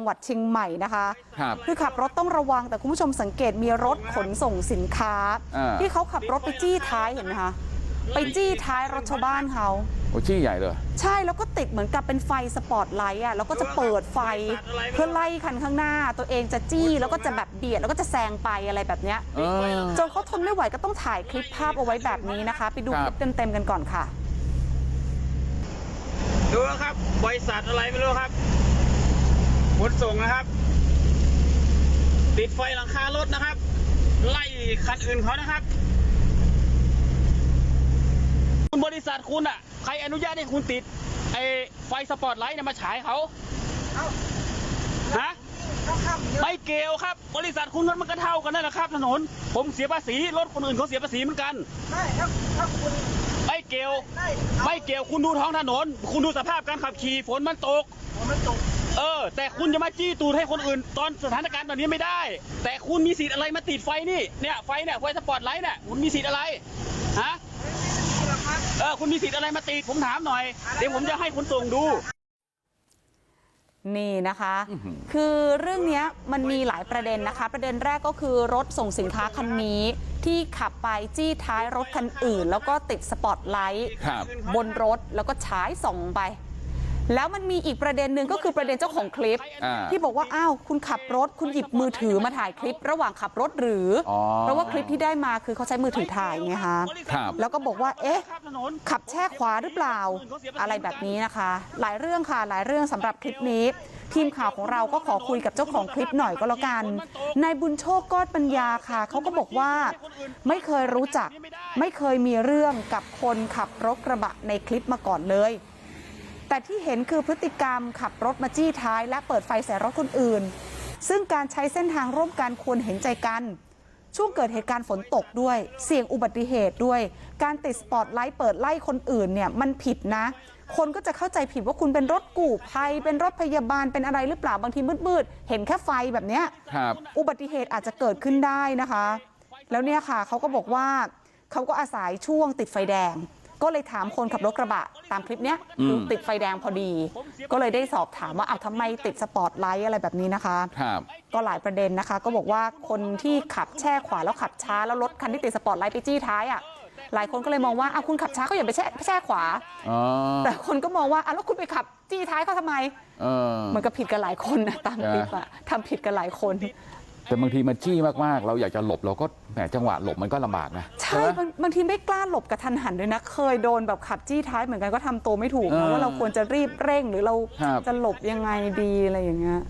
จังหวัดเชียงใหม่นะคะครับคือขับรถต้องระวังแต่คุณผู้ชมสังเกตมีรถขนส่งสินค้าอ่าที่เขาขับรถไปจี้ท้ายเห็นไหมคะไปจี้ท้ายรถชาวบ้านเขาโอ้ชี้ใหญ่เลยใช่แล้วก็ติดเหมือนกับเป็นไฟสปอตไลท์อะแล้วก็จะเปิดไฟเพื่อไล่คันข้างหน้า ตัวเองจะจี้แล้วก็จะแบบเบียดแล้วก็จะแซงไปอะไรแบบเนี้ยเออจนเขาทนไม่ไหวก็ต้องถ่ายคลิปภาพเอาไว้แบบนี้นะคะ ไปดูคครับลิปเต็มๆกันก่อนค่ะ ดูแล้วครับบริษัทอะไรไม่รู้ครับ ขนส่งนะครับ ติดไฟหลังคารถนะครับ ไล่คันอื่นเขานะครับ คุณบริษัทคุณอะ ใครอนุญาตให้คุณติดไอ้ไฟสปอตไลท์เนี่ยมาฉายเขาฮะไม่เกี่ยวครับ บริษัทคุณมันก็เท่ากันนั่นแหละครับถนน ผมเสียภาษีรถคนอื่นเขาเสียภาษีเหมือนกันไม่ถ้าถ้าคุณไม่เกี่ยวได้ไม่เกี่ยวคุณดูท้องถนน คุณดูสภาพการขับขี่ฝนมันตกผมมันตก เออ แต่คุณจะมาจี้ตูดให้คนอื่น ตอนสถานการณ์แบบนี้ไม่ได้ แต่คุณมีสิทธิ์อะไรมาติดไฟนี่เนี่ยไฟเนี่ยไฟสปอตไลท์เนี่ยคุณมีสิทธิ์อะไรฮะเออคุณมีสิทธิ์อะไรมาติดผมถามหน่อย เดี๋ยวผมจะให้คุณส่งดู นี่นะคะ คือเรื่องเนี้ยมันมีหลายประเด็นนะคะ ประเด็นแรกก็คือรถส่งสินค้าคันนี้ที่ขับไปจี้ท้ายรถคันอื่น แล้วก็ติดสปอตไลท์ครับบนรถแล้วก็ฉายส่องไป แล้วมันมีอีกประเด็นหนึ่งก็คือประเด็นเจ้าของคลิปอ่าที่บอกว่าอ้าวคุณขับรถคุณหยิบมือถือมาถ่ายคลิประหว่างขับรถหรือออเพราะว่าคลิปที่ได้มาคือเขาใช้มือถือถ่ายไงคะครับแล้วก็บอกว่าเอ๊ะขับแช่ขวาหรือเปล่าอะไรแบบนี้นะคะ หลายเรื่องค่ะหลายเรื่องสำหรับคลิปนี้ ทีมข่าวของเราก็ขอคุยกับเจ้าของคลิปหน่อยก็แล้วกันนายบุญโชคกอดปัญญาค่ะเขาก็บอกว่าไม่เคยรู้จัก ไม่เคยมีเรื่องกับคนขับรถกระบะในคลิปมาก่อนเลย แต่ที่เห็นคือพฤติกรรมขับรถมาจี้ท้ายและเปิดไฟใส่รถคนอื่น ซึ่งการใช้เส้นทางร่วมกันควรเห็นใจกัน ช่วงเกิดเหตุการณ์ฝนตกด้วย เสี่ยงอุบัติเหตุด้วย การติดสปอตไลท์เปิดไล่คนอื่นเนี่ยมันผิดนะ คนก็จะเข้าใจผิดว่าคุณเป็นรถกู่ภัยเป็นรถพยาบาลเป็นอะไรหรือเปล่าบางทีมืดๆเห็นแค่ไฟแบบเนี้ยครับอุบัติเหตุอาจจะเกิดขึ้นได้นะคะ แล้วเนี่ยค่ะเขาก็บอกว่าเขาก็อาศัยช่วงติดไฟแดง ก็เลยถามคนขับรถกระบะตามคลิปเนี้ยคือติดไฟแดงพอดีก็เลยได้สอบถามว่าอ้าวทำไมติดสปอตไลท์อะไรแบบนี้นะคะครับก็หลายประเด็นนะคะ ก็บอกว่าคนที่ขับแช่ขวาแล้วขับช้าแล้วรถคันที่ติดสปอตไลท์ไปจี้ท้ายอะหลายคนก็เลยมองว่าอ้าวคุณขับช้าก็อย่าไปแช่แช่ขวาอ๋อแต่คนก็มองว่าอ้าวแล้วคุณไปขับจี้ท้ายเขาทำไมเออมันก็ผิดกันหลายคนนะตามคลิปอะทำผิดกันหลายคน แต่บางทีมันจี้มากๆเราอยากจะหลบเราก็แหมจังหวะหลบมันก็ลำบากนะใช่ไหมบางบางทีไม่กล้าหลบกระทันหันด้วยนะเคยโดนแบบขับจี้ท้ายเหมือนกันก็ทำตัวไม่ถูกเอนะอว่าเราควรจะรีบเร่งหรือเราครับจะหลบยังไงดีอะไรอย่างเงี้ย